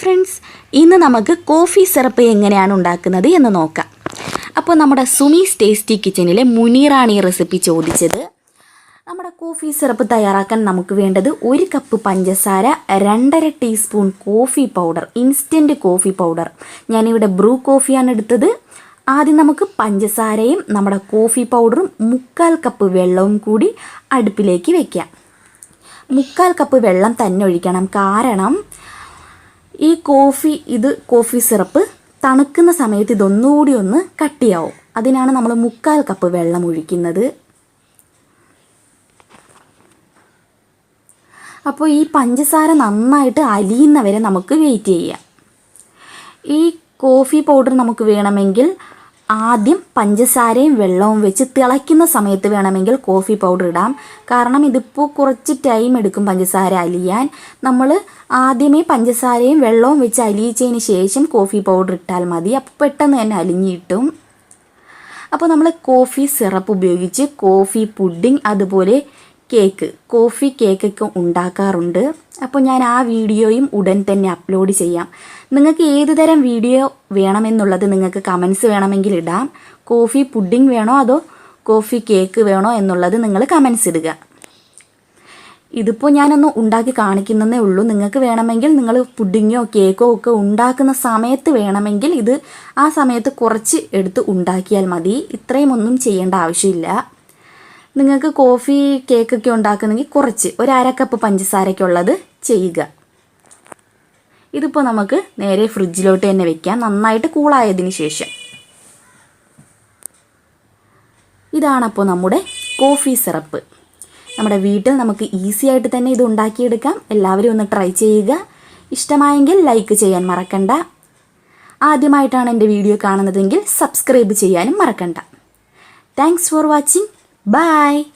Friends ഇന്ന് നമുക്ക് coffee syrup എങ്ങനെയാണ് ഉണ്ടാക്കുന്നത് എന്ന് നോക്കാം. അപ്പോൾ നമ്മുടെ സുമീസ് ടേസ്റ്റി കിച്ചണിലെ മുനീറാണ് റെസിപ്പി ചോദിച്ചത്. നമ്മുടെ കോഫി സിറപ്പ് തയ്യാറാക്കാൻ നമുക്ക് വേണ്ടത് ഒരു കപ്പ് പഞ്ചസാര രണ്ടര teaspoon coffee powder instant coffee powder. ഞാനിവിടെ ബ്രൂ കോഫിയാണ് എടുത്തത്. ആദ്യം നമുക്ക് പഞ്ചസാരയും നമ്മുടെ കോഫി പൗഡറും മുക്കാൽ കപ്പ് വെള്ളവും കൂടി അടുപ്പിലേക്ക് വയ്ക്കാം മുക്കാൽ കപ്പ് വെള്ളം തന്നെ ഒഴിക്കണം കാരണം ഈ കോഫി ഇത് കോഫി സിറപ്പ് തണുക്കുന്ന സമയത്ത് ഇതൊന്നുകൂടി ഒന്ന് കട്ടിയാവും. അതിനാണ് നമ്മൾ മുക്കാൽ കപ്പ് വെള്ളം ഒഴിക്കുന്നത്. അപ്പോൾ ഈ പഞ്ചസാര നന്നായിട്ട് അലിയുന്നവരെ നമുക്ക് വെയിറ്റ് ചെയ്യാം. ഈ കോഫി പൗഡർ നമുക്ക് വേണമെങ്കിൽ ആദ്യം പഞ്ചസാരയും വെള്ളവും വെച്ച് തിളയ്ക്കുന്ന സമയത്ത് വേണമെങ്കിൽ കോഫി പൗഡർ ഇടാം. കാരണം ഇതിപ്പോൾ കുറച്ച് ടൈം എടുക്കും പഞ്ചസാര അലിയാൻ. നമ്മൾ ആദ്യമേ പഞ്ചസാരയും വെള്ളവും വെച്ച് അലിയിച്ചതിന് ശേഷം കോഫി പൗഡർ ഇട്ടാൽ മതി. അപ്പോൾ പെട്ടെന്ന് തന്നെ അലിഞ്ഞ് കിട്ടും. അപ്പോൾ നമ്മൾ കോഫി സിറപ്പ് ഉപയോഗിച്ച് കോഫി പുഡിംഗ് അതുപോലെ കേക്ക് കോഫി കേക്കൊക്കെ ഉണ്ടാക്കാറുണ്ട്. അപ്പോൾ ഞാൻ ആ വീഡിയോയും ഉടൻ തന്നെ അപ്ലോഡ് ചെയ്യാം. നിങ്ങൾക്ക് ഏത് തരം വീഡിയോ വേണമെന്നുള്ളത് നിങ്ങൾക്ക് കമൻസ് വേണമെങ്കിൽ ഇടാം. കോഫി പുഡിംഗ് വേണോ അതോ കോഫി കേക്ക് വേണോ എന്നുള്ളത് നിങ്ങൾ കമൻസ് ഇടുക. ഇതിപ്പോൾ ഞാനൊന്ന് ഉണ്ടാക്കി കാണിക്കുന്നതേ ഉള്ളൂ. നിങ്ങൾക്ക് വേണമെങ്കിൽ നിങ്ങൾ പുഡിങ്ങോ കേക്കോ ഒക്കെ ഉണ്ടാക്കുന്ന സമയത്ത് വേണമെങ്കിൽ ഇത് ആ സമയത്ത് കുറച്ച് എടുത്ത് ഉണ്ടാക്കിയാൽ മതി. ഇത്രയും ഒന്നും ചെയ്യേണ്ട ആവശ്യമില്ല. നിങ്ങൾക്ക് കോഫി കേക്കൊക്കെ ഉണ്ടാക്കുന്നെങ്കിൽ കുറച്ച് ഒരു അര കപ്പ് പഞ്ചസാരയ്ക്കുള്ളത് ചെയ്യുക. ഇതിപ്പോൾ നമുക്ക് നേരെ ഫ്രിഡ്ജിലോട്ട് തന്നെ വെക്കാം. നന്നായിട്ട് കൂളായതിന് ശേഷം. ഇതാണപ്പോൾ നമ്മുടെ കോഫി സിറപ്പ്. നമ്മുടെ വീട്ടിൽ നമുക്ക് ഈസി ആയിട്ട് തന്നെ ഇത് ഉണ്ടാക്കിയെടുക്കാം. എല്ലാവരും ഒന്ന് ട്രൈ ചെയ്യുക. ഇഷ്ടമായെങ്കിൽ ലൈക്ക് ചെയ്യാൻ മറക്കണ്ട. ആദ്യമായിട്ടാണ് എന്റെ വീഡിയോ കാണുന്നതെങ്കിൽ സബ്സ്ക്രൈബ് ചെയ്യാനും മറക്കണ്ട. Thanks for watching Bye!